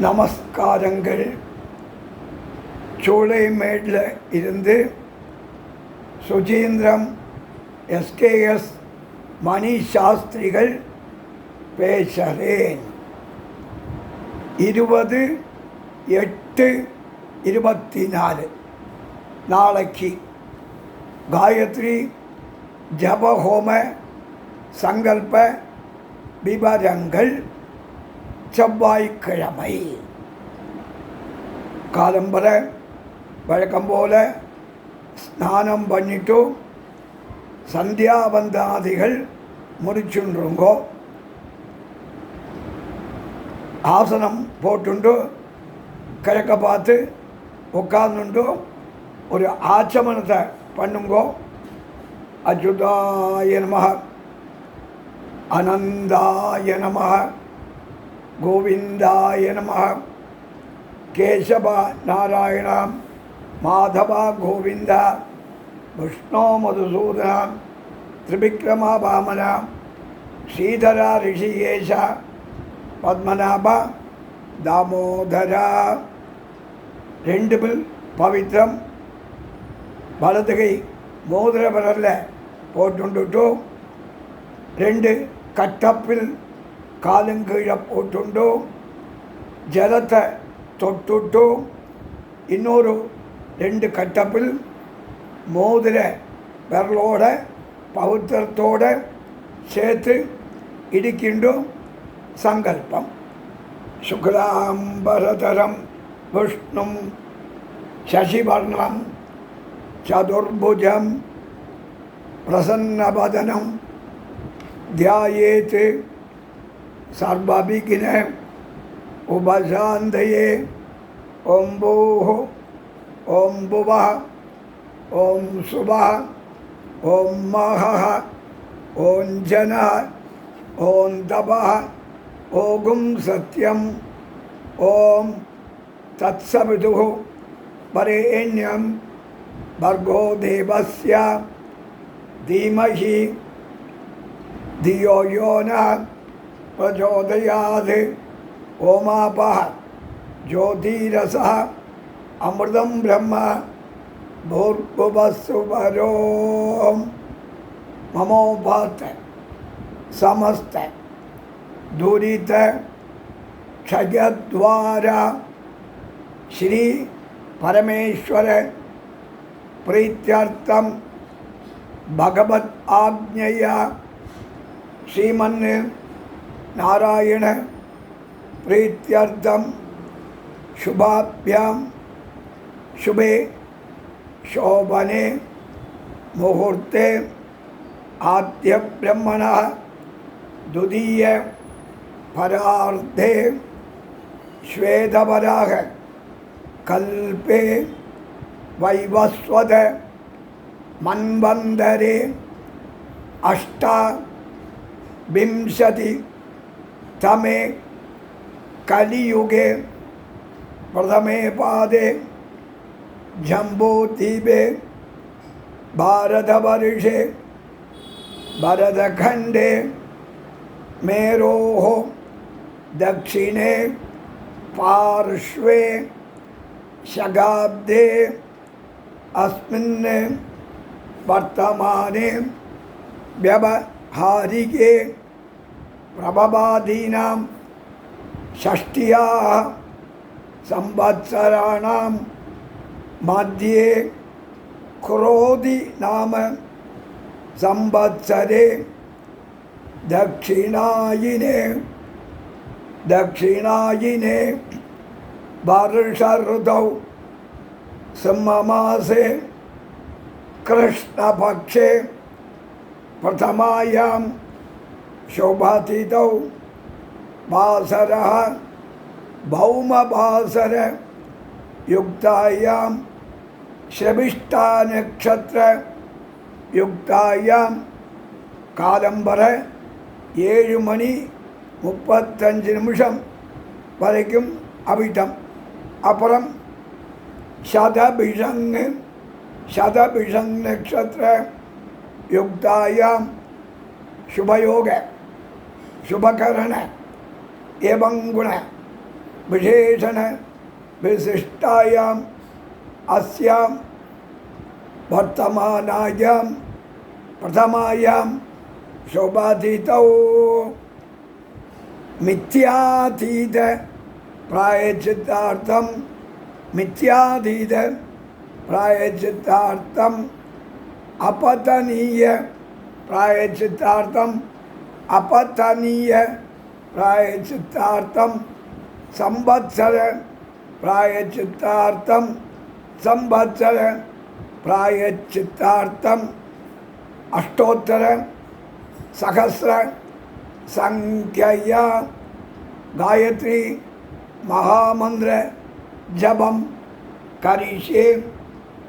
நமஸ்காரங்கள். சோலைமேடில் இருந்து சுஜீந்திரம் எஸ்கேஎஸ் மணி சாஸ்திரிகள் பேசுகிறேன் இருபது எட்டு இருபத்தி நாலு நாளைக்கு காயத்ரி ஜபஹோம சங்கல்ப விவரங்கள் செவ்வாய்க்கிழமை. காலம்பர வழக்கம் போல ஸ்நானம் பண்ணிட்டு சந்தியாவந்தாதிகள் முடிச்சுன்றுங்கோ. ஆசனம் போட்டுண்டு கிழக்க பார்த்து உட்கார்ந்துண்டு ஒரு ஆச்சமனத்தை பண்ணுங்கோ. அச்சுதாய நம அனந்தாய நமக கோவிந்தாய நம. கேசவ நாராயணாம் மாதவா கோவிந்தா. விஷ்ணோ மதுசூதனாம் திரிவிக்ரமா வாமன. ஸ்ரீதரா ரிஷிகேஷ பத்மநாப தாமோதரா. ரெண்டு பில் பவித்ரம். வலதுகை மோதிர விரலில் போட்டுண்டுட்டு ரெண்டு கட்டப்பில் காலுங்கீழே போட்டுண்டு ஜலத்தை தொட்டுட்டு இன்னொரு ரெண்டு கட்டப்பில் மோதிர விரலோட பவித்திரத்தோட சேர்த்து இடிக்கிண்டு சங்கல்பம். சுக்லாம்பரதரம் விஷ்ணும் சசிவர்ணம் சதுர்புஜம் பிரசன்னபதனம் தியாயேத்து सर्वाभिघ्ने उभशान्तये ॐ भोः ॐ भुवः ॐ शुभः ॐ महः। ॐ जनः। ॐ तपः ओगुं सत्यम्। ॐ तत्सवितुः। परेण्यं भर्गो देवस्य। धीमहि। धियो यो नः। പ്രചോദയാത് ഓമാപഹ ജ്യോതിരസ അമൃതം ബ്രഹ്മ ഭൂർഭുവസുപരോം മമോപാത്ത സമസ്ത ദുരിത ക്ഷയദ്വാര ശ്രീ പരമേശ്വര പ്രീത്യർത്ഥം ഭഗവത് ആജ്ഞയ ശ്രീമന് नारायण प्रीत्यर्थम शुभाभ्याम शुभे शोभने मुहूर्ते आद्य ब्रह्मण द्वितीय परार्धे श्वेतवराह कल्पे वैवस्वत मन्वन्तरे अष्टाविंशति तमे कलियुगे प्रथमे पादे जम्बूद्वीपे भारतवर्षे भरतखण्डे मेरोः दक्षिणे पार्श्वे शगाब्दे अस्मिन् वर्तमाने व्यवहारिके प्रभवादीनां षष्ट्याः संवत्सराणां मध्ये क्रोधि नाम संवत्सरे दक्षिणायिने दक्षिणायिने वर्षऋतौ सिंहमासे कृष्णपक्षे प्रथमायां शोभातिथौ वासरः भौमवासरयुक्तायां शविष्टानक्षत्रयुक्तायां காலம்பர ஏழு மணி முப்பத்தஞ்சு நிமிஷம் வரைக்கும் அவிட்டம் அப்புறம் शतभिषङ् शतभिषङ् नक्षत्र युक्तायां शुभयोग शुभकरण, एवं गुण विशेषण विशिष्टायाम, अस्याम वर्तमानायाम प्रथमायाम शोभातीत। मिथ्यातीत प्रायचिता मिथ्यातीत प्रायचितार्थम अपतनीय प्रायचितार्थम अपतनीय प्रायचित्तार्थं संवत्सर प्रायचित्तार्थं संवत्सर प्रायचित्तार्थम् अष्टोत्तर सहस्र संख्यया गायत्री மகாமந்திர ஜபம் கரிஷே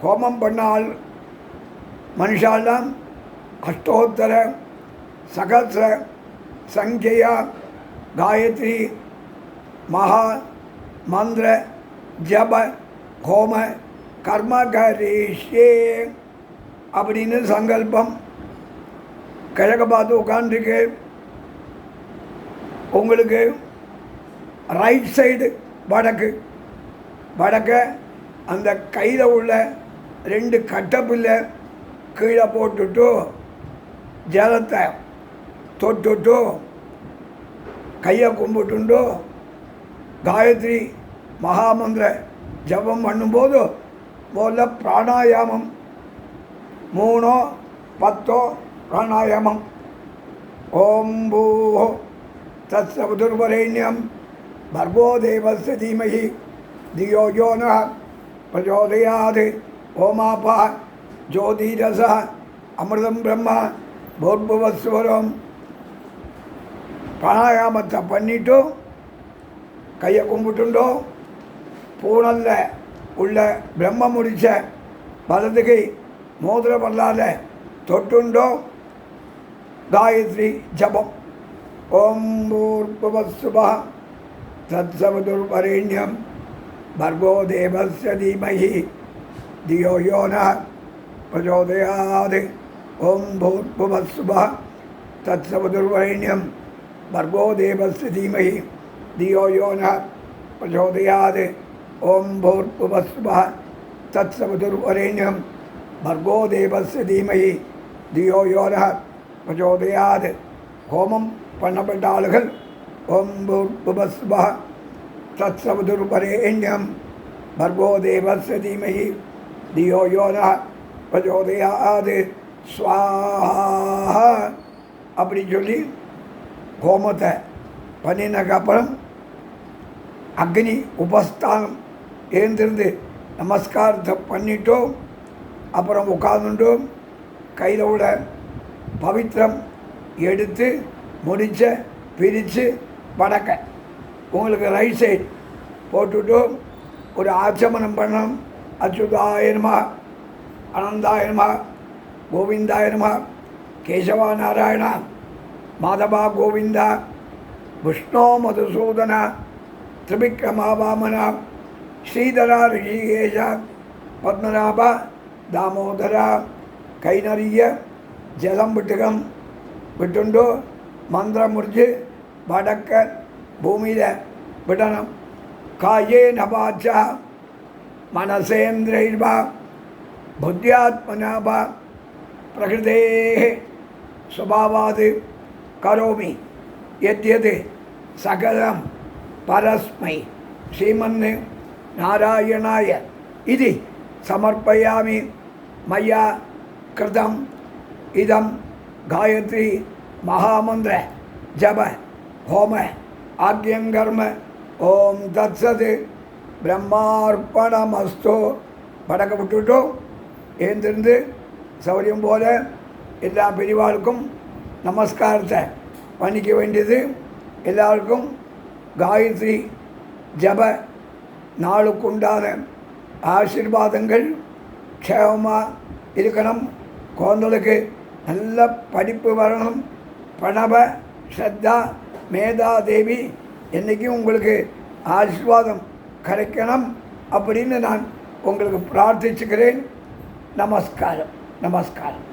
ஹோமம் பண்ணால் மனுஷாலாம் அஷ்டோத்தர சகசிர சங்கையா காயத்ரி மகா மந்திர ஜப ஹோம கர்ம கரிஷே அப்படின்னு சங்கல்பம். கிழக்க பார்த்து உட்காந்துருக்கு உங்களுக்கு ரைட் சைடு வடக்கு. வடக்க அந்த கையில் உள்ள ரெண்டு கட்டப்பில்லை கீழே போட்டுட்டு ஜலத்தை ತೊಟ್ಟು ಕೈಯ ಕುಂಬಿಟ್ಟುಂಡು காயத்ரி மகாமந்திர ஜபம் பண்ணும்போது முதல்ல பிராணாயாமம் மூணோ பத்தோ பிராணாயாமம். ஓம் பூஹோ தத்சபுதுர்வரேண்யம் பர்வோ தேவஸ்ய தீமகி தியோ யோன பிரச்சோதயாது ஓமாபா ஜோதிரச அமிர்தம் பிரம்மா போர்புவஸ்வரம் பிராணாயாமத்தை பண்ணிட்டும் கையை கும்பிட்டுண்டோம் பூனல்ல உள்ள பிரம்ம முடிச்ச வலதுகை மோதிர பல்லால தொட்டுண்டோம் காயத்ரி ஜபம். ஓம் பூர்பவசுபா தத்சவதுர்வரேண்யம் பர்கோ தேவஸ்ய தீமஹி தியோ யோன பிரச்சோதயாது. ஓம் பூர்பவசுபா தத்சவதுர்வரேண்யம் பர்கோ தேவஸ்து தீமகி தியோ யோன பிரச்சோதயாது ஓம் பூர்புவஸ்வ தத் சமுதுர்வரேண்யம் பர்கோ தேவஸ்து தீமகி தியோ யோன பிரச்சோதயாது ஹோமம் பண்ணப்பட்ட ஆளுகள் ஓம் பூர்புவஸ்வ தத் சமுதுர்வரேண்யம் பர்கோ தேவஸ்து தீமகி தியோ பிரச்சோதயாது ஸ்வாஹா அப்படின்னு சொல்லி ஹோமத்தை பண்ணினதுக்கப்புறம் அக்னி உபஸ்தானம் எழுந்திருந்து நமஸ்காரத்தை பண்ணிட்டோம் அப்புறம் உட்காந்துட்டோம் கையில் உள்ள பவித்திரம் எடுத்து முடிச்ச பிரித்து வடக்க. உங்களுக்கு ரைட் சைடு போட்டுட்டோம். ஒரு ஆச்சமனம் பண்ணணும். அச்சுதாயனமா அனந்தாயனமா கோவிந்தாயனமா கேசவா நாராயணா மாதவா கோவிந்தா விஷ்ணோ மதுசூதனா திரிவிக்ரமா வாமனா ஸ்ரீதரா ரிஷிகேஷா பத்மநாபா தாமோதரா கைநறிய ஜலம் விட்டுகம் விட்டுண்டு மந்திரம் முடிஞ்சு வடக்க பூமியில் விடணும் காயே நபாச்சா மனசேந்திரைர்வா புத்தியாத்மனாபா பிரகிருதே சுபாவாது கரோமி எத்யது சகலம் பரஸ்மை ஸ்ரீமன் நாராயணாய இது சமர்ப்பயாமி மயா கிருதம் இதம் காயத்ரி மகாமந்திர ஜப ஹோம ஆக்யங்கர்ம ஓம் தத்சது பிரம்மார்ப்பணமஸ்தோ படக்க விட்டுவிட்டோம் எழுந்திருந்து சௌரியம் போல எல்லா பெரிவாளுக்கும் நமஸ்காரத்தை பண்ணிக்க வேண்டியது எல்லாருக்கும் காயத்ரி ஜப நாளுக்குண்டான ஆசீர்வாதங்கள். க்ஷேமமாக இருக்கணும். குழந்தைகளுக்கு நல்ல படிப்பு வரணும். பணப ஸ்ரத்தா மேதா தேவி என்றைக்கும் உங்களுக்கு ஆசீர்வாதம் கிடைக்கணும் அப்படின்னு நான் உங்களுக்கு பிரார்த்திச்சுக்கிறேன். நமஸ்காரம் நமஸ்காரம்.